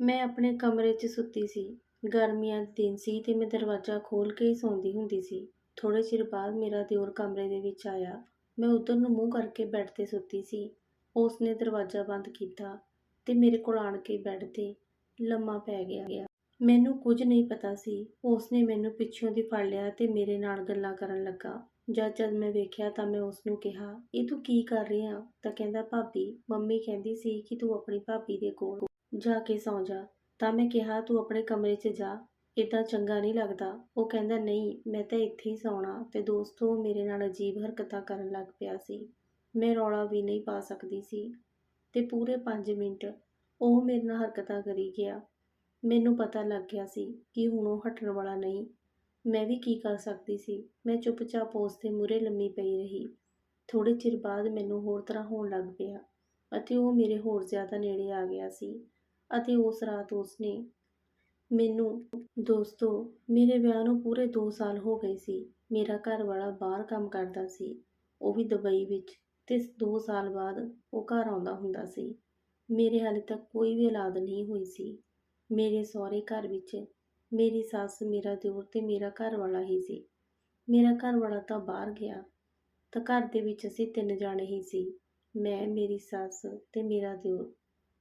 ਮੈਂ ਆਪਣੇ ਕਮਰੇ 'ਚ ਸੁੱਤੀ ਸੀ। ਗਰਮੀਆਂ ਦੇ ਦਿਨ ਸੀ ਤੇ ਮੈਂ ਦਰਵਾਜ਼ਾ ਖੋਲ੍ਹ ਕੇ ਹੀ ਸੌਂਦੀ ਹੁੰਦੀ ਸੀ। ਥੋੜ੍ਹੇ ਚਿਰ ਬਾਅਦ ਮੇਰਾ ਦਿਓਰ ਕਮਰੇ ਦੇ ਵਿੱਚ ਆਇਆ। ਮੈਂ ਉੱਧਰ ਨੂੰ ਮੂੰਹ ਕਰਕੇ ਬੈੱਡ 'ਤੇ ਸੁੱਤੀ ਸੀ। ਉਸ ਨੇ ਦਰਵਾਜ਼ਾ ਬੰਦ ਕੀਤਾ ਤੇ ਮੇਰੇ ਕੋਲ ਆਣ ਕੇ ਬੈੱਡ 'ਤੇ ਲੰਮਾ ਪੈ ਗਿਆ। ਮੈਨੂੰ ਕੁਝ ਨਹੀਂ ਪਤਾ ਸੀ। ਉਸ ਨੇ ਮੈਨੂੰ ਪਿੱਛੋਂ ਦੀ ਫੜ ਲਿਆ ਤੇ ਮੇਰੇ ਨਾਲ ਗੱਲਾਂ ਕਰਨ ਲੱਗਾ। ਜਦ ਜਦ ਮੈਂ ਵੇਖਿਆ ਤਾਂ ਮੈਂ ਉਸ ਨੂੰ ਕਿਹਾ, ਇਹ ਤੂੰ ਕੀ ਕਰ ਰਿਹਾ? ਤਾਂ ਕਹਿੰਦਾ, ਭਾਬੀ, ਮੰਮੀ ਕਹਿੰਦੀ ਸੀ ਕਿ ਤੂੰ ਆਪਣੀ ਭਾਬੀ ਦੇ ਕੋਲ ਜਾ ਕੇ ਸੌਂ ਜਾ। ਤਾਂ ਮੈਂ ਕਿਹਾ, ਤੂੰ ਆਪਣੇ ਕਮਰੇ 'ਚ ਜਾ। ਇਦਾਂ ਚੰਗਾ ਨਹੀਂ ਲੱਗਦਾ। ਉਹ ਕਹਿੰਦਾ, ਨਹੀਂ, ਮੈਂ ਤਾਂ ਇੱਥੇ ਹੀ ਸੌਣਾ। ਤੇ ਦੋਸਤੋ, ਮੇਰੇ ਨਾਲ ਅਜੀਬ ਹਰਕਤਾਂ ਕਰਨ ਲੱਗ ਪਿਆ ਸੀ। ਮੈਂ ਰੌਲਾ ਵੀ ਨਹੀਂ ਪਾ ਸਕਦੀ ਸੀ। ਤੇ ਪੂਰੇ 5 ਮਿੰਟ ਉਹ ਮੇਰੇ ਨਾਲ ਹਰਕਤਾਂ ਕਰੀ ਗਿਆ। ਮੈਨੂੰ ਪਤਾ ਲੱਗ ਗਿਆ ਸੀ ਕਿ ਹੁਣ ਉਹ ਹਟਣ ਵਾਲਾ ਨਹੀਂ। ਮੈਂ ਵੀ ਕੀ ਕਰ ਸਕਦੀ ਸੀ? ਮੈਂ ਚੁੱਪਚਾਪ ਉਸ ਦੇ ਮੂਹਰੇ ਲੰਮੀ ਪਈ ਰਹੀ। ਥੋੜੇ ਚਿਰ ਬਾਅਦ ਮੈਨੂੰ ਹੋਰ ਤਰ੍ਹਾਂ ਹੋਣ ਲੱਗ ਪਿਆ ਅਤੇ ਉਹ ਮੇਰੇ ਹੋਰ ਜ਼ਿਆਦਾ ਨੇੜੇ ਆ ਗਿਆ ਸੀ। ਅਤੇ ਉਸ ਰਾਤ ਉਸਨੇ ਮੈਨੂੰ, ਦੋਸਤੋ, ਮੇਰੇ ਵਿਆਹ ਨੂੰ ਪੂਰੇ 2 ਸਾਲ ਹੋ ਗਏ ਸੀ। ਮੇਰਾ ਘਰ ਵਾਲਾ ਬਾਹਰ ਕੰਮ ਕਰਦਾ ਸੀ। ਉਹ ਵੀ ਦੁਬਈ ਵਿੱਚ ਤੇ 2 ਸਾਲ ਬਾਅਦ ਉਹ ਘਰ ਆਉਂਦਾ ਹੁੰਦਾ ਸੀ। ਮੇਰੇ ਹਾਲੇ ਤੱਕ ਕੋਈ ਵੀ ਔਲਾਦ ਨਹੀਂ ਹੋਈ ਸੀ। ਮੇਰੇ ਸਹੁਰੇ ਘਰ ਵਿੱਚ ਮੇਰੀ ਸੱਸ, ਮੇਰਾ ਦਿਓਰ ਤੇ ਮੇਰਾ ਘਰ ਵਾਲਾ ਹੀ ਸੀ। ਮੇਰਾ ਘਰ ਵਾਲਾ ਤਾਂ ਬਾਹਰ ਗਿਆ। ਤਾਂ ਘਰ ਦੇ ਵਿੱਚ ਅਸੀਂ ਤਿੰਨ ਜਾਣੇ ਹੀ ਸੀ। ਮੈਂ, ਮੇਰੀ ਸੱਸ ਤੇ ਮੇਰਾ ਦਿਓਰ।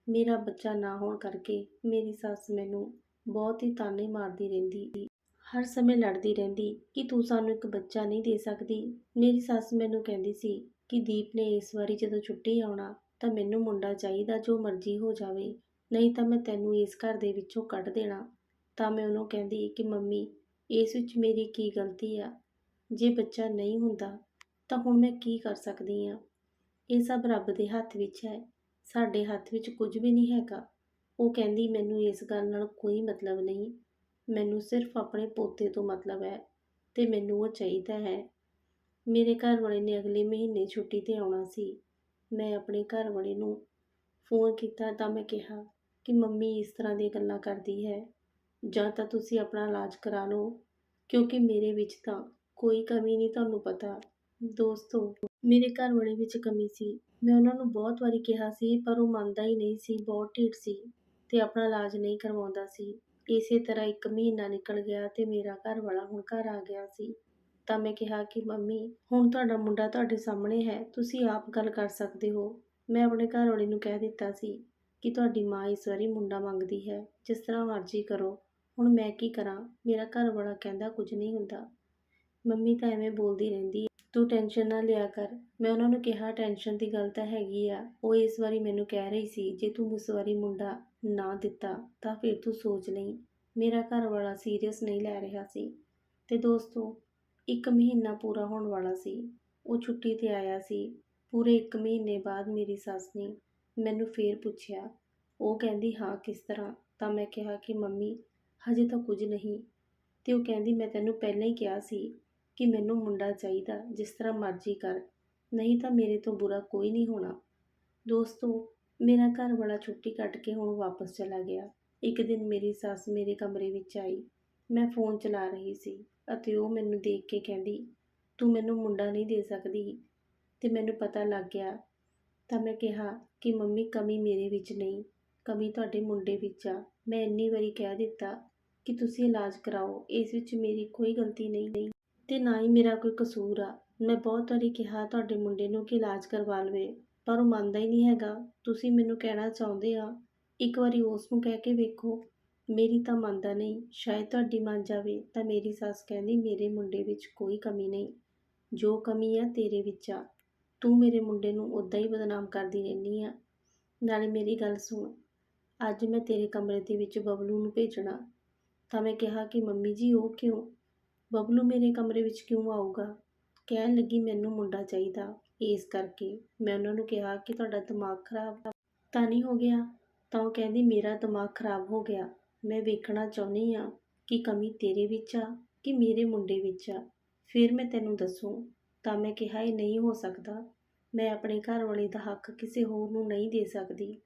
ਮੇਰਾ ਬੱਚਾ ਨਾ ਹੋਣ ਕਰਕੇ ਮੇਰੀ ਸੱਸ ਮੈਨੂੰ ਬਹੁਤ ਹੀ ਤਾਨੇ ਮਾਰਦੀ ਰਹਿੰਦੀ। ਹਰ ਸਮੇਂ ਲੜਦੀ ਰਹਿੰਦੀ ਕਿ ਤੂੰ ਸਾਨੂੰ ਇੱਕ ਬੱਚਾ ਨਹੀਂ ਦੇ ਸਕਦੀ। ਮੇਰੀ ਸੱਸ ਮੈਨੂੰ ਕਹਿੰਦੀ ਸੀ ਕਿ ਦੀਪ ਨੇ ਇਸ ਵਾਰੀ ਜਦੋਂ ਛੁੱਟੀ ਆਉਣਾ ਤਾਂ ਮੈਨੂੰ ਮੁੰਡਾ ਚਾਹੀਦਾ ਜੋ ਮਰਜ਼ੀ ਹੋ ਜਾਵੇ। ਨਹੀਂ ਤਾਂ ਮੈਂ ਤੈਨੂੰ ਇਸ ਘਰ ਦੇ ਵਿੱਚੋਂ ਕੱਢ ਦੇਣਾ। ਤਾਂ ਮੈਂ ਉਹਨੂੰ ਕਹਿੰਦੀ ਕਿ ਮੰਮੀ, ਇਸ ਵਿੱਚ ਮੇਰੀ ਕੀ ਗਲਤੀ ਆ? ਜੇ ਬੱਚਾ ਨਹੀਂ ਹੁੰਦਾ ਤਾਂ ਹੁਣ ਮੈਂ ਕੀ ਕਰ ਸਕਦੀ ਆ? ਇਹ ਸਭ ਰੱਬ ਦੇ ਹੱਥ ਵਿੱਚ ਹੈ। ਸਾਡੇ ਹੱਥ ਵਿੱਚ ਕੁਝ ਵੀ ਨਹੀਂ ਹੈਗਾ। ਉਹ ਕਹਿੰਦੀ, ਮੈਨੂੰ ਇਸ ਗੱਲ ਨਾਲ ਕੋਈ ਮਤਲਬ ਨਹੀਂ। ਮੈਨੂੰ ਸਿਰਫ ਆਪਣੇ ਪੋਤੇ ਤੋਂ ਮਤਲਬ ਹੈ ਤੇ ਮੈਨੂੰ ਉਹ ਚਾਹੀਦਾ ਹੈ। ਮੇਰੇ ਘਰ ਵਾਲੇ ਨੇ ਅਗਲੇ ਮਹੀਨੇ ਛੁੱਟੀ ਤੇ ਆਉਣਾ ਸੀ। ਮੈਂ ਆਪਣੇ ਘਰ ਵਾਲੇ ਨੂੰ ਫੋਨ ਕੀਤਾ ਤਾਂ ਮੈਂ ਕਿਹਾ ਕਿ ਮੰਮੀ ਇਸ ਤਰ੍ਹਾਂ ਦੀਆਂ ਗੱਲਾਂ ਕਰਦੀ ਹੈ। ਜਾਂ ਤਾਂ ਤੁਸੀਂ ਆਪਣਾ ਇਲਾਜ ਕਰਾ ਲਓ, ਕਿਉਂਕਿ ਮੇਰੇ ਵਿੱਚ ਤਾਂ ਕੋਈ ਕਮੀ ਨਹੀਂ, ਤੁਹਾਨੂੰ ਪਤਾ। ਦੋਸਤੋ, ਮੇਰੇ ਘਰ ਵਾਲੇ ਵਿੱਚ ਕਮੀ ਸੀ। ਮੈਂ ਉਹਨਾਂ ਨੂੰ ਬਹੁਤ ਵਾਰੀ ਕਿਹਾ ਸੀ, ਪਰ ਉਹ ਮੰਨਦਾ ਹੀ ਨਹੀਂ ਸੀ, ਬਹੁਤ ਢੀਠ ਸੀ ਅਤੇ ਆਪਣਾ ਇਲਾਜ ਨਹੀਂ ਕਰਵਾਉਂਦਾ ਸੀ। ਇਸੇ ਤਰ੍ਹਾਂ ਇੱਕ ਮਹੀਨਾ ਨਿਕਲ ਗਿਆ ਅਤੇ ਮੇਰਾ ਘਰ ਵਾਲਾ ਹੁਣ ਘਰ ਆ ਗਿਆ ਸੀ। ਤਾਂ ਮੈਂ ਕਿਹਾ ਕਿ, ਮੰਮੀ, ਹੁਣ ਤੁਹਾਡਾ ਮੁੰਡਾ ਤੁਹਾਡੇ ਸਾਹਮਣੇ ਹੈ, ਤੁਸੀਂ ਆਪ ਗੱਲ ਕਰ ਸਕਦੇ ਹੋ। ਮੈਂ ਆਪਣੇ ਘਰ ਵਾਲੇ ਨੂੰ ਕਹਿ ਦਿੱਤਾ ਸੀ ਕਿ ਤੁਹਾਡੀ ਮਾਂ ਇਸ ਵਾਰੀ ਮੁੰਡਾ ਮੰਗਦੀ ਹੈ, ਜਿਸ ਤਰ੍ਹਾਂ ਮਰਜ਼ੀ ਕਰੋ। ਹੁਣ ਮੈਂ ਕੀ ਕਰਾਂ? ਮੇਰਾ ਘਰ ਵਾਲਾ ਕਹਿੰਦਾ ਕੁਝ ਨਹੀਂ ਹੁੰਦਾ। ਮੰਮੀ ਤਾਂ ਐਵੇਂ ਬੋਲਦੀ ਰਹਿੰਦੀ ਤੂੰ ਟੈਨਸ਼ਨ ਨਾ ਲਿਆ ਕਰ। ਮੈਂ ਉਹਨਾਂ ਨੂੰ ਕਿਹਾ, ਟੈਨਸ਼ਨ ਦੀ ਗੱਲ ਤਾਂ ਹੈਗੀ ਆ। ਉਹ ਇਸ ਵਾਰੀ ਮੈਨੂੰ ਕਹਿ ਰਹੀ ਸੀ, ਜੇ ਤੂੰ ਇਸ ਵਾਰੀ ਮੁੰਡਾ ਨਾ ਦਿੱਤਾ, ਤਾਂ ਫਿਰ ਤੂੰ ਸੋਚ ਲਈ। ਮੇਰਾ ਘਰ ਵਾਲਾ ਸੀਰੀਅਸ ਨਹੀਂ ਲੈ ਰਿਹਾ ਸੀ। ਤੇ ਦੋਸਤੋ, ਇੱਕ ਮਹੀਨਾ ਪੂਰਾ ਹੋਣ ਵਾਲਾ ਸੀ। ਉਹ ਛੁੱਟੀ ਤੇ ਆਇਆ ਸੀ। ਪੂਰੇ ਇੱਕ ਮਹੀਨੇ ਬਾਅਦ ਮੇਰੀ ਸੱਸ ਨੇ ਮੈਨੂੰ ਫੇਰ ਪੁੱਛਿਆ। ਉਹ ਕਹਿੰਦੀ, ਹਾਂ, ਕਿਸ ਤਰ੍ਹਾਂ? ਤਾਂ ਮੈਂ ਕਿਹਾ ਕਿ, ਮੰਮੀ, ਹਜੇ ਤਾਂ ਕੁਝ ਨਹੀਂ। ਤੇ ਉਹ ਕਹਿੰਦੀ, ਮੈਂ ਤੈਨੂੰ ਪਹਿਲਾਂ ਹੀ ਕਿਹਾ ਸੀ ਕਿ ਮੈਨੂੰ ਮੁੰਡਾ ਚਾਹੀਦਾ, ਜਿਸ ਤਰ੍ਹਾਂ ਮਰਜ਼ੀ ਕਰ। ਨਹੀਂ ਤਾਂ ਮੇਰੇ ਤੋਂ ਬੁਰਾ ਕੋਈ ਨਹੀਂ ਹੋਣਾ। ਦੋਸਤੋ, ਮੇਰਾ ਘਰ ਵਾਲਾ ਛੁੱਟੀ ਕੱਟ ਕੇ ਹੁਣ ਵਾਪਸ ਚਲਾ ਗਿਆ। ਇੱਕ ਦਿਨ ਮੇਰੀ ਸੱਸ ਮੇਰੇ ਕਮਰੇ ਵਿੱਚ ਆਈ। ਮੈਂ ਫੋਨ ਚਲਾ ਰਹੀ ਸੀ ਅਤੇ ਉਹ ਮੈਨੂੰ ਦੇਖ ਕੇ ਕਹਿੰਦੀ, ਤੂੰ ਮੈਨੂੰ ਮੁੰਡਾ ਨਹੀਂ ਦੇ ਸਕਦੀ। ਤੇ ਮੈਨੂੰ ਪਤਾ ਲੱਗ ਗਿਆ। ਤਾਂ ਮੈਂ ਕਿਹਾ ਕਿ ਮੰਮੀ, ਕਮੀ ਮੇਰੇ ਵਿੱਚ ਨਹੀਂ, ਕਮੀ ਤੁਹਾਡੇ ਮੁੰਡੇ ਵਿੱਚ ਆ। ਮੈਂ ਇੰਨੀ ਵਾਰੀ ਕਹਿ ਦਿੱਤਾ ਕਿ ਤੁਸੀਂ ਇਲਾਜ ਕਰਾਓ, ਇਸ ਵਿੱਚ ਮੇਰੀ ਕੋਈ ਗਲਤੀ ਨਹੀਂ। ਨਹੀਂ ਤੇ ਨਾ ਹੀ ਮੇਰਾ ਕੋਈ ਕਸੂਰ ਆ। ਮੈਂ ਬਹੁਤ ਵਾਰੀ ਕਿਹਾ ਤੁਹਾਡੇ ਮੁੰਡੇ ਨੂੰ ਕਿ ਇਲਾਜ ਕਰਵਾ ਲਵੇ, ਪਰ ਉਹ ਮੰਨਦਾ ਹੀ ਨਹੀਂ ਹੈਗਾ। ਤੁਸੀਂ ਮੈਨੂੰ ਕਹਿਣਾ ਚਾਹੁੰਦੇ ਆ। ਇੱਕ ਵਾਰੀ ਉਸ ਨੂੰ ਕਹਿ ਕੇ ਵੇਖੋ। ਮੇਰੀ ਤਾਂ ਮੰਨਦਾ ਨਹੀਂ। ਸ਼ਾਇਦ ਤੁਹਾਡੀ ਮੰਨ ਜਾਵੇ ਤਾਂ ਮੇਰੀ ਸੱਸ ਕਹਿੰਦੀ ਮੇਰੇ ਮੁੰਡੇ ਵਿੱਚ ਕੋਈ ਕਮੀ ਨਹੀਂ। ਜੋ ਕਮੀ ਆ ਤੇਰੇ ਵਿੱਚ ਆ। ਤੂੰ ਮੇਰੇ ਮੁੰਡੇ ਨੂੰ ਉਦਾਂ ਹੀ ਬਦਨਾਮ ਕਰਦੀ ਰਹਿੰਦੀ ਆ। ਨਾਲੇ ਮੇਰੀ ਗੱਲ ਸੁਣ। ਅੱਜ ਮੈਂ ਤੇਰੇ ਕਮਰੇ ਦੇ ਵਿੱਚ ਬਬਲੂ ਨੂੰ ਭੇਜਣਾ। ਤਾਂ ਮੈਂ ਕਿਹਾ ਕਿ ਮੰਮੀ ਜੀ, ਉਹ ਕਿਉਂ? ਬਬਲੂ ਮੇਰੇ ਕਮਰੇ ਵਿੱਚ ਕਿਉਂ ਆਊਗਾ? ਕਹਿਣ ਲੱਗੀ, ਮੈਨੂੰ ਮੁੰਡਾ ਚਾਹੀਦਾ। ਇਸ ਕਰਕੇ ਮੈਂ ਉਹਨਾਂ ਨੂੰ ਕਿਹਾ ਕਿ ਤੁਹਾਡਾ ਦਿਮਾਗ ਖਰਾਬ ਤਾਂ ਨਹੀਂ ਹੋ ਗਿਆ? ਤਾਂ ਉਹ ਕਹਿੰਦੀ, ਮੇਰਾ ਦਿਮਾਗ ਖਰਾਬ ਹੋ ਗਿਆ। ਮੈਂ ਵੇਖਣਾ ਚਾਹੁੰਦੀ ਆ ਕਿ ਕਮੀ ਤੇਰੇ ਵਿੱਚ ਆ ਕਿ ਮੇਰੇ ਮੁੰਡੇ ਵਿੱਚ ਆ। ਫਿਰ ਮੈਂ ਤੈਨੂੰ ਦੱਸੂ। ਤਾਂ ਮੈਂ ਕਿਹਾ, ਇਹ ਨਹੀਂ ਹੋ ਸਕਦਾ। ਮੈਂ ਆਪਣੇ ਘਰ ਵਾਲੇ ਦਾ ਹੱਕ ਕਿਸੇ ਹੋਰ ਨੂੰ ਨਹੀਂ ਦੇ ਸਕਦੀ।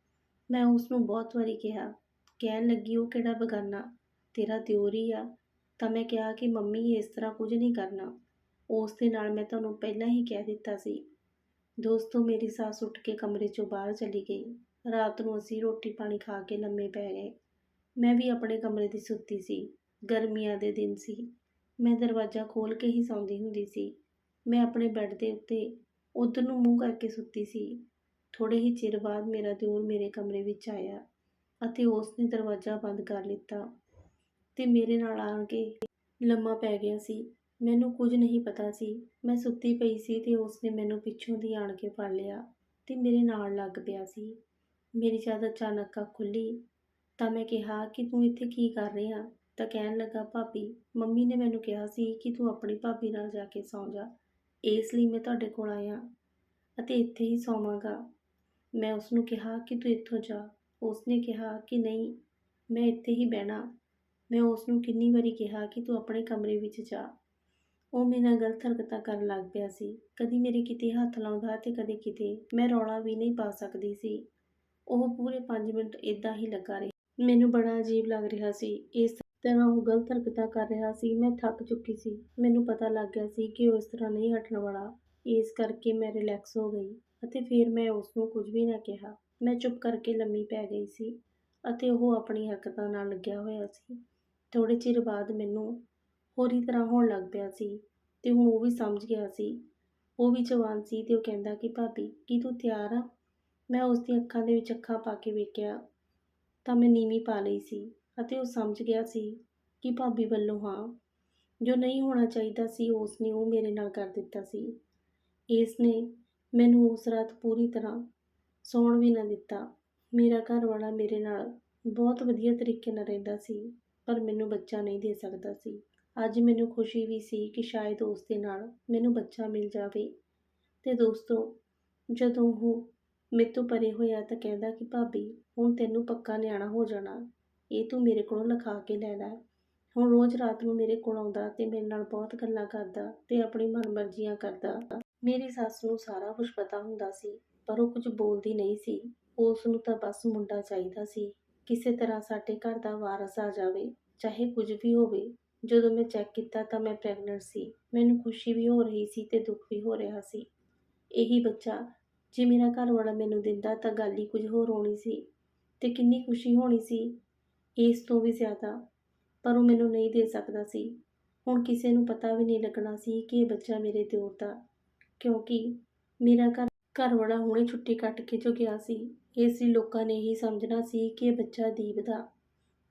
ਮੈਂ ਉਸ ਨੂੰ ਬਹੁਤ ਵਾਰੀ ਕਿਹਾ। ਕਹਿਣ ਲੱਗੀ, ਉਹ ਕਿਹੜਾ ਬਗਾਨਾ? ਤੇਰਾ ਦਿਓਰ ਆ। ਤਾਂ ਮੈਂ ਕਿਹਾ ਕਿ ਮੰਮੀ, ਇਸ ਤਰ੍ਹਾਂ ਕੁਝ ਨਹੀਂ ਕਰਨਾ। ਉਸ ਦੇ ਨਾਲ ਮੈਂ ਤੁਹਾਨੂੰ ਪਹਿਲਾਂ ਹੀ ਕਹਿ ਦਿੱਤਾ ਸੀ। ਦੋਸਤੋ, ਮੇਰੀ ਸਾਸ ਉੱਠ ਕੇ ਕਮਰੇ ਚੋਂ ਬਾਹਰ ਚਲੀ ਗਈ। ਰਾਤ ਨੂੰ ਅਸੀਂ ਰੋਟੀ ਪਾਣੀ ਖਾ ਕੇ ਲੰਮੇ ਪੈ ਗਏ। ਮੈਂ ਵੀ ਆਪਣੇ ਕਮਰੇ ਦੀ ਸੁੱਤੀ ਸੀ। ਗਰਮੀਆਂ ਦੇ ਦਿਨ ਸੀ। ਮੈਂ ਦਰਵਾਜ਼ਾ ਖੋਲ੍ਹ ਕੇ ਹੀ ਸੌਂਦੀ ਹੁੰਦੀ ਸੀ। ਮੈਂ ਆਪਣੇ ਬੈੱਡ ਦੇ ਉੱਤੇ ਉੱਧਰ ਨੂੰ ਮੂੰਹ ਕਰਕੇ ਸੁੱਤੀ ਸੀ। ਥੋੜ੍ਹੇ ਹੀ ਚਿਰ ਬਾਅਦ ਮੇਰਾ ਦਿਓਰ ਮੇਰੇ ਕਮਰੇ ਵਿੱਚ ਆਇਆ ਅਤੇ ਉਸ ਨੇ ਦਰਵਾਜ਼ਾ ਬੰਦ ਕਰ ਲਿੱਤਾ। ਤੇ ਮੇਰੇ ਨਾਲ ਆਣ ਕੇ ਲੰਮਾ ਪੈ ਗਿਆ ਸੀ। ਮੈਨੂੰ ਕੁਝ ਨਹੀਂ ਪਤਾ ਸੀ। ਮੈਂ ਸੁੱਤੀ ਪਈ ਸੀ ਤੇ ਉਸ ਨੇ ਮੈਨੂੰ ਪਿੱਛੋਂ ਦੀ ਆਣ ਕੇ ਫੜ ਲਿਆ ਤੇ ਮੇਰੇ ਨਾਲ ਲੱਗ ਪਿਆ ਸੀ। ਮੇਰੀ ਜਦ ਅਚਾਨਕ ਅੱਖ ਖੁੱਲੀ ਤਾਂ ਮੈਂ ਕਿਹਾ, ਕਿ ਤੂੰ ਇੱਥੇ ਕੀ ਕਰ ਰਿਹਾ ਤਾਂ ਕਹਿਣ ਲੱਗਾ, ਭਾਬੀ, ਮੰਮੀ ਨੇ ਮੈਨੂੰ ਕਿਹਾ ਸੀ ਕਿ ਤੂੰ ਆਪਣੀ ਭਾਬੀ ਨਾਲ ਜਾ ਕੇ ਸੌਂ ਜਾ। ਇਸ ਲਈ ਮੈਂ ਤੁਹਾਡੇ ਕੋਲ ਆਇਆ ਅਤੇ ਇੱਥੇ ਹੀ ਸੌਵਾਂਗਾ। ਮੈਂ ਉਸ ਨੂੰ ਕਿਹਾ, ਕਿ ਤੂੰ ਇੱਥੋਂ ਜਾ। ਉਸ ਨੇ ਕਿਹਾ ਕਿ, ਨਹੀਂ, ਮੈਂ ਇੱਥੇ ਹੀ ਬਹਿਣਾ। ਮੈਂ ਉਸ ਨੂੰ ਕਿੰਨੀ ਵਾਰੀ ਕਿਹਾ ਕਿ ਤੂੰ ਆਪਣੇ ਕਮਰੇ ਵਿੱਚ ਜਾ। ਉਹ ਮੇਰੇ ਨਾਲ ਗਲਤ ਹਰਕਤਾਂ ਕਰਨ ਲੱਗ ਪਿਆ ਸੀ। ਕਦੀ ਮੇਰੇ ਕਿਤੇ ਹੱਥ ਲਾਉਂਦਾ ਤੇ ਕਦੇ ਕਿਤੇ ਮੈਂ ਰੌਲਾ ਵੀ ਨਹੀਂ ਪਾ ਸਕਦੀ ਸੀ। ਉਹ ਪੂਰੇ 5 ਮਿੰਟ ਇਦਾਂ ਹੀ ਲੱਗਾ ਰਿਹਾ। ਮੈਨੂੰ ਬੜਾ ਅਜੀਬ ਲੱਗ ਰਿਹਾ ਸੀ। ਇਸ ਤਰ੍ਹਾਂ ਉਹ ਗਲਤ ਹਰਕਤਾਂ ਕਰ ਰਿਹਾ ਸੀ। ਮੈਂ ਥੱਕ ਚੁੱਕੀ ਸੀ। ਮੈਨੂੰ ਪਤਾ ਲੱਗ ਗਿਆ ਸੀ ਕਿ ਉਹ ਇਸ ਤਰ੍ਹਾਂ ਨਹੀਂ ਹਟਣ ਵਾਲਾ। ਇਸ ਕਰਕੇ ਮੈਂ ਰਿਲੈਕਸ ਹੋ ਗਈ ਅਤੇ ਫਿਰ ਮੈਂ ਉਸ ਨੂੰ ਕੁਝ ਵੀ ਨਾ ਕਿਹਾ। ਮੈਂ ਚੁੱਪ ਕਰਕੇ ਲੰਮੀ ਪੈ ਗਈ ਸੀ ਅਤੇ ਉਹ ਆਪਣੀ ਹਰਕਤਾਂ ਨਾਲ ਲੱਗਿਆ ਹੋਇਆ ਸੀ। ਥੋੜ੍ਹੇ ਚਿਰ ਬਾਅਦ ਮੈਨੂੰ ਹੋਰੀ ਤਰ੍ਹਾਂ ਹੋਣ ਲੱਗ ਪਿਆ ਸੀ ਅਤੇ ਹੁਣ ਉਹ ਵੀ ਸਮਝ ਗਿਆ ਸੀ। ਉਹ ਵੀ ਜਵਾਨ ਸੀ ਅਤੇ ਉਹ ਕਹਿੰਦਾ ਕਿ, ਭਾਬੀ, ਕੀ ਤੂੰ ਤਿਆਰ ਆ? ਮੈਂ ਉਸ ਦੀਆਂ ਅੱਖਾਂ ਦੇ ਵਿੱਚ ਅੱਖਾਂ ਪਾ ਕੇ ਵੇਖਿਆ ਤਾਂ ਮੈਂ ਨੀਵੀਂ ਪਾ ਲਈ ਸੀ ਅਤੇ ਉਹ ਸਮਝ ਗਿਆ ਸੀ ਕਿ ਭਾਬੀ ਵੱਲੋਂ ਹਾਂ। ਜੋ ਨਹੀਂ ਹੋਣਾ ਚਾਹੀਦਾ ਸੀ ਉਸ ਨੇ ਉਹ ਮੇਰੇ ਨਾਲ ਕਰ ਦਿੱਤਾ ਸੀ। ਇਸ ਨੇ ਮੈਨੂੰ ਉਸ ਰਾਤ ਪੂਰੀ ਤਰ੍ਹਾਂ ਸੌਣ ਵੀ ਨਾ ਦਿੱਤਾ। ਮੇਰਾ ਘਰ ਵਾਲਾ ਮੇਰੇ ਨਾਲ ਬਹੁਤ ਵਧੀਆ ਤਰੀਕੇ ਨਾਲ ਰਹਿੰਦਾ ਸੀ। ਪਰ ਮੈਨੂੰ ਬੱਚਾ ਨਹੀਂ ਦੇ ਸਕਦਾ ਸੀ। ਅੱਜ ਮੈਨੂੰ ਖੁਸ਼ੀ ਵੀ ਸੀ ਕਿ ਸ਼ਾਇਦ ਉਸ ਦੇ ਨਾਲ ਮੈਨੂੰ ਬੱਚਾ ਮਿਲ ਜਾਵੇ। ਤੇ ਦੋਸਤੋ, ਜਦੋਂ ਉਹ ਮੇਰੇ ਤੋਂ ਪਰੇ ਹੋਇਆ ਤਾਂ ਕਹਿੰਦਾ ਕਿ, ਭਾਬੀ, ਹੁਣ ਤੈਨੂੰ ਪੱਕਾ ਨਿਆਣਾ ਹੋ ਜਾਣਾ। ਇਹ ਤੂੰ ਮੇਰੇ ਕੋਲੋਂ ਲਿਖਾ ਕੇ ਲੈ ਲੈ। ਹੁਣ ਰੋਜ਼ ਰਾਤ ਨੂੰ ਮੇਰੇ ਕੋਲ ਆਉਂਦਾ ਤੇ ਮੇਰੇ ਨਾਲ ਬਹੁਤ ਗੱਲਾਂ ਕਰਦਾ ਤੇ ਆਪਣੀ ਮਨਮਰਜ਼ੀਆਂ ਕਰਦਾ। ਮੇਰੀ ਸੱਸ ਨੂੰ ਸਾਰਾ ਕੁਝ ਪਤਾ ਹੁੰਦਾ ਸੀ, ਪਰ ਉਹ ਕੁਝ ਬੋਲਦੀ ਨਹੀਂ ਸੀ। ਉਸ ਨੂੰ ਤਾਂ ਬਸ ਮੁੰਡਾ ਚਾਹੀਦਾ ਸੀ। ਕਿਸੇ ਤਰ੍ਹਾਂ ਸਾਡੇ ਘਰ ਦਾ ਵਾਰਸ ਆ ਜਾਵੇ। ਚਾਹੇ ਕੁਝ ਵੀ ਹੋਵੇ, ਜਦੋਂ ਮੈਂ ਚੈੱਕ ਕੀਤਾ ਤਾਂ ਮੈਂ ਪ੍ਰੈਗਨੈਂਟ ਸੀ। ਮੈਨੂੰ ਖੁਸ਼ੀ ਵੀ ਹੋ ਰਹੀ ਸੀ ਤੇ ਦੁੱਖ ਵੀ ਹੋ ਰਿਹਾ ਸੀ। ਇਹੀ ਬੱਚਾ, ਜੇ ਮੇਰਾ ਘਰ ਵਾਲਾ ਮੈਨੂੰ ਦਿੰਦਾ ਤਾਂ ਗੱਲ ਹੀ ਕੁਝ ਹੋਰ ਹੋਣੀ ਸੀ ਤੇ ਕਿੰਨੀ ਖੁਸ਼ੀ ਹੋਣੀ ਸੀ। ਇਸ ਤੋਂ ਵੀ ਜ਼ਿਆਦਾ, ਪਰ ਉਹ ਮੈਨੂੰ ਨਹੀਂ ਦੇ ਸਕਦਾ ਸੀ। ਹੁਣ ਕਿਸੇ ਨੂੰ ਪਤਾ ਵੀ ਨਹੀਂ ਲੱਗਣਾ ਸੀ ਕਿ ਇਹ ਬੱਚਾ ਮੇਰੇ ਦਿਓਰ ਦਾ, ਕਿਉਂਕਿ ਮੇਰਾ ਘਰ ਘਰ ਵਾਲਾ ਹੁਣੇ ਛੁੱਟੀ ਕੱਟ ਕੇ ਜੋ ਗਿਆ ਸੀ, ਇਸ ਲਈ ਲੋਕਾਂ ਨੇ ਹੀ ਸਮਝਣਾ ਸੀ ਕਿ ਇਹ ਬੱਚਾ ਦੀਪ ਦਾ।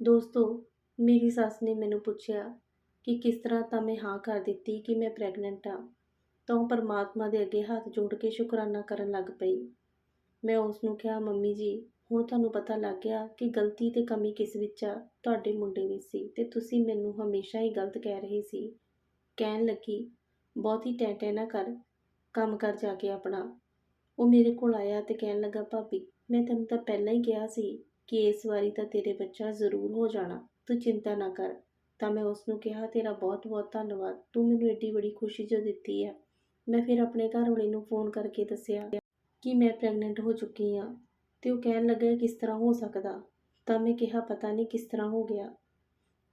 ਦੋਸਤੋ ਮੇਰੀ ਸੱਸ ਨੇ ਮੈਨੂੰ ਪੁੱਛਿਆ ਕਿ ਕਿਸ ਤਰ੍ਹਾਂ ਤਾਂ ਮੈਂ ਹਾਂ ਕਰ ਦਿੱਤੀ ਕਿ ਮੈਂ ਪ੍ਰੈਗਨੈਂਟ ਹਾਂ। ਤਾਂ ਉਹ ਪਰਮਾਤਮਾ ਦੇ ਅੱਗੇ ਹੱਥ ਜੋੜ ਕੇ ਸ਼ੁਕਰਾਨਾ ਕਰਨ ਲੱਗ ਪਈ। ਮੈਂ ਉਸ ਨੂੰ ਕਿਹਾ, ਮੰਮੀ ਜੀ, ਹੁਣ ਤੁਹਾਨੂੰ ਪਤਾ ਲੱਗ ਗਿਆ ਕਿ ਗਲਤੀ ਤੇ ਕਮੀ ਕਿਸ ਵਿੱਚ ਆ? ਤੁਹਾਡੇ ਮੁੰਡੇ ਵਿੱਚ ਸੀ ਤੇ ਤੁਸੀਂ ਮੈਨੂੰ ਹਮੇਸ਼ਾ ਹੀ ਗਲਤ ਕਹਿ ਰਹੇ ਸੀ। ਕਹਿਣ ਲੱਗੀ, ਬਹੁਤੀ ਟੈਂ ਟੈਂ ਨਾ ਕਰ, ਕੰਮ ਕਰ ਜਾ ਕੇ ਆਪਣਾ। ਉਹ ਮੇਰੇ ਕੋਲ ਆਇਆ ਤੇ ਕਹਿਣ ਲੱਗਾ, ਭਾਬੀ, ਮੈਂ ਤੈਨੂੰ ਤਾਂ ਪਹਿਲਾਂ ਹੀ ਕਿਹਾ ਸੀ ਕਿ ਇਸ ਵਾਰੀ ਤਾਂ ਤੇਰੇ ਬੱਚਾ ਜ਼ਰੂਰ ਹੋ ਜਾਣਾ। ਤੂੰ ਚਿੰਤਾ ਨਾ ਕਰ। ਤਾਂ ਮੈਂ ਉਸ ਨੂੰ ਕਿਹਾ, ਤੇਰਾ ਬਹੁਤ ਬਹੁਤ ਧੰਨਵਾਦ। ਤੂੰ ਮੈਨੂੰ ਏਡੀ ਬੜੀ ਖੁਸ਼ੀ ਜੋ ਦਿੱਤੀ ਹੈ ਮੈਂ ਫਿਰ ਆਪਣੇ ਘਰ ਵਾਲੇ ਨੂੰ ਫੋਨ ਕਰਕੇ ਦੱਸਿਆ ਕਿ ਮੈਂ ਪ੍ਰੈਗਨੈਂਟ ਹੋ ਚੁੱਕੀ ਹਾਂ ਤੇ ਉਹ ਕਹਿਣ ਲੱਗਾ, ਕਿਸ ਤਰ੍ਹਾਂ ਹੋ ਸਕਦਾ? ਤਾਂ ਮੈਂ ਕਿਹਾ, ਪਤਾ ਨਹੀਂ ਕਿਸ ਤਰ੍ਹਾਂ ਹੋ ਗਿਆ।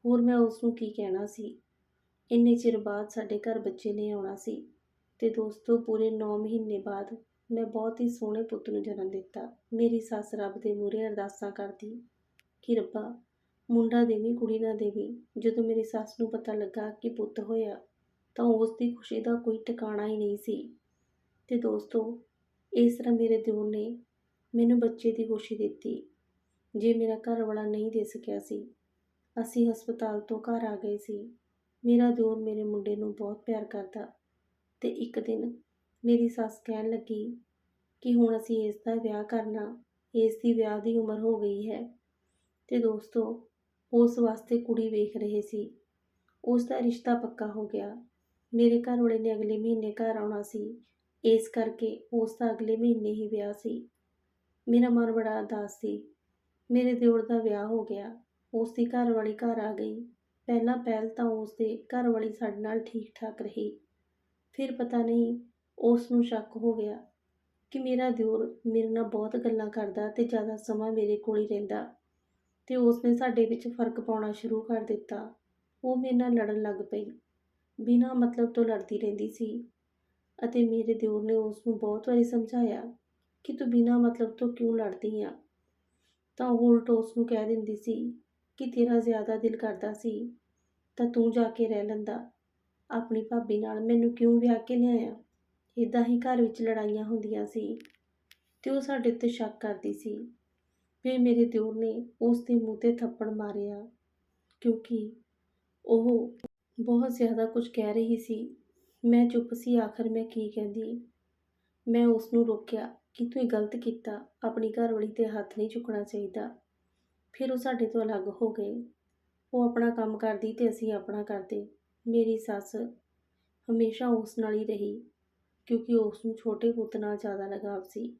ਹੋਰ ਮੈਂ ਉਸ ਨੂੰ ਕੀ ਕਹਿਣਾ ਸੀ? ਇੰਨੇ ਚਿਰ ਬਾਅਦ ਸਾਡੇ ਘਰ ਬੱਚੇ ਨੇ ਆਉਣਾ ਸੀ ਤੇ ਦੋਸਤੋ, ਪੂਰੇ 9 ਮਹੀਨੇ ਬਾਅਦ ਮੈਂ ਬਹੁਤ ਹੀ ਸੋਹਣੇ ਪੁੱਤ ਨੂੰ ਜਨਮ ਦਿੱਤਾ। ਮੇਰੀ ਸੱਸ ਰੱਬ ਦੇ ਮੂਹਰੇ ਅਰਦਾਸਾਂ ਕਰਦੀ ਕਿ ਰੱਬਾ ਮੁੰਡਾ ਦੇਵੀਂ, ਕੁੜੀ ਨਾ ਦੇਵੀਂ। ਜਦੋਂ ਮੇਰੀ ਸੱਸ ਨੂੰ ਪਤਾ ਲੱਗਾ ਕਿ ਪੁੱਤ ਹੋਇਆ, ਤਾਂ ਉਸ ਦੀ ਖੁਸ਼ੀ ਦਾ ਕੋਈ ਟਿਕਾਣਾ ਹੀ ਨਹੀਂ ਸੀ। ਤੇ ਦੋਸਤੋ, ਇਸ ਤਰ੍ਹਾਂ ਮੇਰੇ ਦਿਓਰ ਨੇ ਮੈਨੂੰ ਬੱਚੇ ਦੀ ਖੁਸ਼ੀ ਦਿੱਤੀ। ਜੇ ਮੇਰਾ ਘਰ ਵਾਲਾ ਨਹੀਂ ਦੇ ਸਕਿਆ ਸੀ, ਅਸੀਂ ਹਸਪਤਾਲ ਤੋਂ ਘਰ ਆ ਗਏ ਸੀ। ਮੇਰਾ ਦਿਓਰ ਮੇਰੇ ਮੁੰਡੇ ਨੂੰ ਬਹੁਤ ਪਿਆਰ ਕਰਦਾ। ਤੇ ਇੱਕ ਦਿਨ ਮੇਰੀ ਸੱਸ ਕਹਿਣ ਲੱਗੀ ਕਿ ਹੁਣ ਅਸੀਂ ਇਸ ਦਾ ਵਿਆਹ ਕਰਨਾ, ਇਸ ਦੀ ਵਿਆਹ ਦੀ ਉਮਰ ਹੋ ਗਈ ਹੈ। ਤੇ ਦੋਸਤੋ ਉਸ ਵਾਸਤੇ ਕੁੜੀ ਵੇਖ ਰਹੇ ਸੀ। ਉਸ ਦਾ ਰਿਸ਼ਤਾ ਪੱਕਾ ਹੋ ਗਿਆ। ਮੇਰੇ ਘਰ ਵਾਲੇ ਨੇ ਅਗਲੇ ਮਹੀਨੇ ਘਰ ਆਉਣਾ ਸੀ। ਇਸ ਕਰਕੇ ਉਸ ਦਾ ਅਗਲੇ ਮਹੀਨੇ ਹੀ ਵਿਆਹ ਸੀ। ਮੇਰਾ ਮਨ ਬੜਾ ਉਦਾਸ ਸੀ। ਮੇਰੇ ਦਿਓਰ ਦਾ ਵਿਆਹ ਹੋ ਗਿਆ। ਉਸ ਦੀ ਘਰ ਵਾਲੀ ਘਰ ਆ ਗਈ। ਪਹਿਲਾਂ ਪਹਿਲ ਤਾਂ ਉਸ ਦੇ ਘਰ ਵਾਲੀ ਸਾਡੇ ਨਾਲ ਠੀਕ ਠਾਕ ਰਹੀ। ਫਿਰ ਪਤਾ ਨਹੀਂ, ਉਸ ਨੂੰ ਸ਼ੱਕ ਹੋ ਗਿਆ ਕਿ ਮੇਰਾ ਦਿਓਰ ਮੇਰੇ ਨਾਲ ਬਹੁਤ ਗੱਲਾਂ ਕਰਦਾ ਤੇ ਜ਼ਿਆਦਾ ਸਮਾਂ ਮੇਰੇ ਕੋਲ ਹੀ ਰਹਿੰਦਾ। ਤੇ ਉਸ ਨੇ ਸਾਡੇ ਵਿੱਚ ਫ਼ਰਕ ਪਾਉਣਾ ਸ਼ੁਰੂ ਕਰ ਦਿੱਤਾ। ਉਹ ਮੇਰੇ ਨਾਲ ਲੜਨ ਲੱਗ ਪਈ। ਬਿਨਾਂ ਮਤਲਬ ਤੋਂ ਲੜਦੀ ਰਹਿੰਦੀ ਸੀ ਅਤੇ ਮੇਰੇ ਦਿਓਰ ਨੇ ਉਸ ਨੂੰ ਬਹੁਤ ਵਾਰੀ ਸਮਝਾਇਆ ਕਿ ਤੂੰ ਬਿਨਾਂ ਮਤਲਬ ਤੋਂ ਕਿਉਂ ਲੜਦੀ ਆ? ਤਾਂ ਉਹ ਉਲਟ ਉਸ ਨੂੰ ਕਹਿ ਦਿੰਦੀ ਸੀ ਕਿ ਤੇਰਾ ਜ਼ਿਆਦਾ ਦਿਲ ਕਰਦਾ ਸੀ, ਤਾਂ ਤੂੰ ਜਾ ਕੇ ਰਹਿ ਲੈਂਦਾ। ਆਪਣੀ ਭਾਬੀ ਨਾਲ ਮੈਨੂੰ ਕਿਉਂ ਵਿਆਹ ਕੇ ਲਿਆਇਆ? ਇਦਾਂ ਹੀ ਘਰ ਵਿੱਚ ਲੜਾਈਆਂ ਹੁੰਦੀਆਂ ਸੀ ਤੇ ਉਹ ਸਾਡੇ ਉੱਤੇ ਸ਼ੱਕ ਕਰਦੀ ਸੀ। ਫਿਰ ਮੇਰੇ ਦਿਓਰ ਨੇ ਉਸ ਦੇ ਮੂੰਹ ਤੇ ਥੱਪੜ ਮਾਰਿਆ, ਕਿਉਂਕਿ ਉਹ ਬਹੁਤ ਜ਼ਿਆਦਾ ਕੁਝ ਕਹਿ ਰਹੀ ਸੀ। ਮੈਂ ਚੁੱਪ ਸੀ, ਆਖਰ ਮੈਂ ਕੀ ਕਹਿੰਦੀ? ਮੈਂ ਉਸ ਨੂੰ ਰੋਕਿਆ ਕਿ ਤੂੰ ਇਹ ਗਲਤ ਕੀਤਾ, ਆਪਣੀ ਘਰਵਾਲੀ ਤੇ ਹੱਥ ਨਹੀਂ ਚੁੱਕਣਾ ਚਾਹੀਦਾ। ਫਿਰ ਉਹ ਸਾਡੇ ਤੋਂ ਅਲੱਗ ਹੋ ਗਏ। ਉਹ ਆਪਣਾ ਕੰਮ ਕਰਦੀ ਤੇ ਅਸੀਂ ਆਪਣਾ ਕਰਦੇ। ਮੇਰੀ ਸੱਸ ਹਮੇਸ਼ਾ ਉਸ ਨਾਲ ਹੀ ਰਹੀ, ਕਿਉਂਕਿ ਉਸ ਨੂੰ ਛੋਟੇ ਪੁੱਤ ਨਾਲ ਜ਼ਿਆਦਾ ਲਗਾਵ ਸੀ।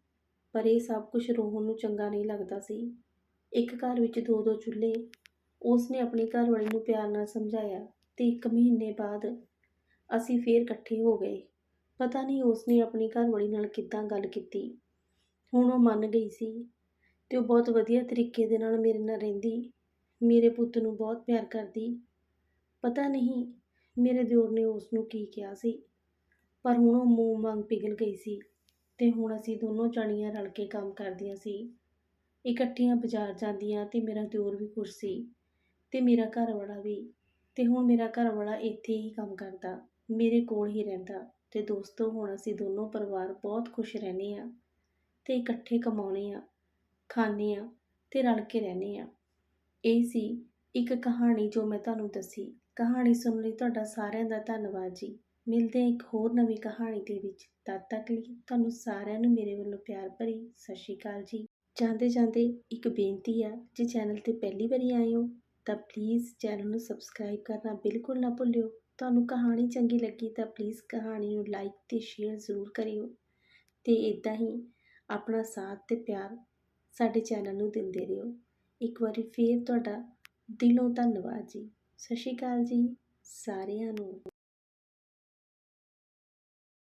ਪਰ ਇਹ ਸਭ ਕੁਝ ਰੋਹਨ ਨੂੰ ਚੰਗਾ ਨਹੀਂ ਲੱਗਦਾ ਸੀ। ਇੱਕ ਘਰ ਵਿੱਚ ਦੋ ਦੋ ਚੁੱਲ੍ਹੇ ਉਸ ਨੇ ਆਪਣੀ ਘਰਵਾਲੀ ਨੂੰ ਪਿਆਰ ਨਾਲ ਸਮਝਾਇਆ ਤੇ ਇੱਕ ਮਹੀਨੇ ਬਾਅਦ ਅਸੀਂ ਫੇਰ ਇਕੱਠੇ ਹੋ ਗਏ। ਪਤਾ ਨਹੀਂ ਉਸ ਨੇ ਆਪਣੀ ਘਰਵਾਲੀ ਨਾਲ ਕਿੱਦਾਂ ਗੱਲ ਕੀਤੀ। ਹੁਣ ਉਹ ਮੰਨ ਗਈ ਸੀ ਤੇ ਉਹ ਬਹੁਤ ਵਧੀਆ ਤਰੀਕੇ ਦੇ ਨਾਲ ਮੇਰੇ ਨਾਲ ਰਹਿੰਦੀ, ਮੇਰੇ ਪੁੱਤ ਨੂੰ ਬਹੁਤ ਪਿਆਰ ਕਰਦੀ। ਪਤਾ ਨਹੀਂ ਮੇਰੇ ਦਿਓਰ ਨੇ ਉਸ ਨੂੰ ਕੀ ਕਿਹਾ ਸੀ, ਪਰ ਹੁਣ ਉਹ ਮੂੰਹ ਵਾਂਗ ਪਿਘਲ ਗਈ ਸੀ। ਤੇ ਹੁਣ ਅਸੀਂ ਦੋਨੋਂ ਜਾਣੀਆਂ ਰਲ ਕੇ ਕੰਮ ਕਰਦੀਆਂ ਸੀ। ਇਕੱਠੀਆਂ ਬਾਜ਼ਾਰ ਜਾਂਦੀਆਂ ਤੇ ਮੇਰਾ ਦਿਓਰ ਵੀ ਖੁਸ਼ ਸੀ ਤੇ ਮੇਰਾ ਘਰ ਵਾਲਾ ਵੀ। ਤੇ ਹੁਣ ਮੇਰਾ ਘਰ ਵਾਲਾ ਇੱਥੇ ਹੀ ਕੰਮ ਕਰਦਾ, ਮੇਰੇ ਕੋਲ ਹੀ ਰਹਿੰਦਾ ਤੇ ਦੋਸਤੋ, ਹੁਣ ਅਸੀਂ ਦੋਨੋਂ ਪਰਿਵਾਰ ਬਹੁਤ ਖੁਸ਼ ਰਹਿੰਦੇ ਆ ਤੇ ਇਕੱਠੇ ਕਮਾਉਣੇ ਆ ਖਾਂਦੇ ਆ ਤੇ ਰਲ ਕੇ ਰਹਿੰਦੇ ਆ ਇਹ ਸੀ ਇੱਕ ਕਹਾਣੀ ਜੋ ਮੈਂ ਤੁਹਾਨੂੰ ਦੱਸੀ। ਕਹਾਣੀ ਸੁਣਨ ਲਈ ਤੁਹਾਡਾ ਸਾਰਿਆਂ ਦਾ ਧੰਨਵਾਦ ਜੀ। ਮਿਲਦੇ ਹਾਂ ਇੱਕ ਹੋਰ ਨਵੀਂ ਕਹਾਣੀ ਦੇ ਵਿੱਚ। ਤਦ ਤੱਕ ਲਈ ਤੁਹਾਨੂੰ ਸਾਰਿਆਂ ਨੂੰ ਮੇਰੇ ਵੱਲੋਂ ਪਿਆਰ ਭਰੀ ਸਤਿ ਸ਼੍ਰੀ ਅਕਾਲ ਜੀ। ਜਾਂਦੇ ਜਾਂਦੇ ਇੱਕ ਬੇਨਤੀ ਆ, ਜੇ ਚੈਨਲ ਤੇ ਪਹਿਲੀ ਵਾਰੀ ਆਏ ਹੋ, ਤਾਂ ਪਲੀਜ਼ ਚੈਨਲ ਨੂੰ ਸਬਸਕ੍ਰਾਈਬ ਕਰਨਾ ਬਿਲਕੁਲ ਨਾ ਭੁੱਲਿਓ। ਤੁਹਾਨੂੰ ਕਹਾਣੀ ਚੰਗੀ ਲੱਗੀ ਤਾਂ ਪਲੀਜ਼ ਕਹਾਣੀ ਨੂੰ ਲਾਈਕ ਤੇ ਸ਼ੇਅਰ ਜ਼ਰੂਰ ਕਰਿਓ। ਤੇ ਇਦਾਂ ਹੀ ਆਪਣਾ ਸਾਥ ਤੇ ਪਿਆਰ ਸਾਡੇ ਚੈਨਲ ਨੂੰ ਦਿੰਦੇ ਰਹੋ। ਇੱਕ ਵਾਰੀ ਫੇਰ ਤੁਹਾਡਾ ਦਿਲੋਂ ਧੰਨਵਾਦ ਜੀ। ਸਤਿ ਸ਼੍ਰੀ ਅਕਾਲ ਜੀ, ਸਾਰਿਆਂ ਨੂੰ।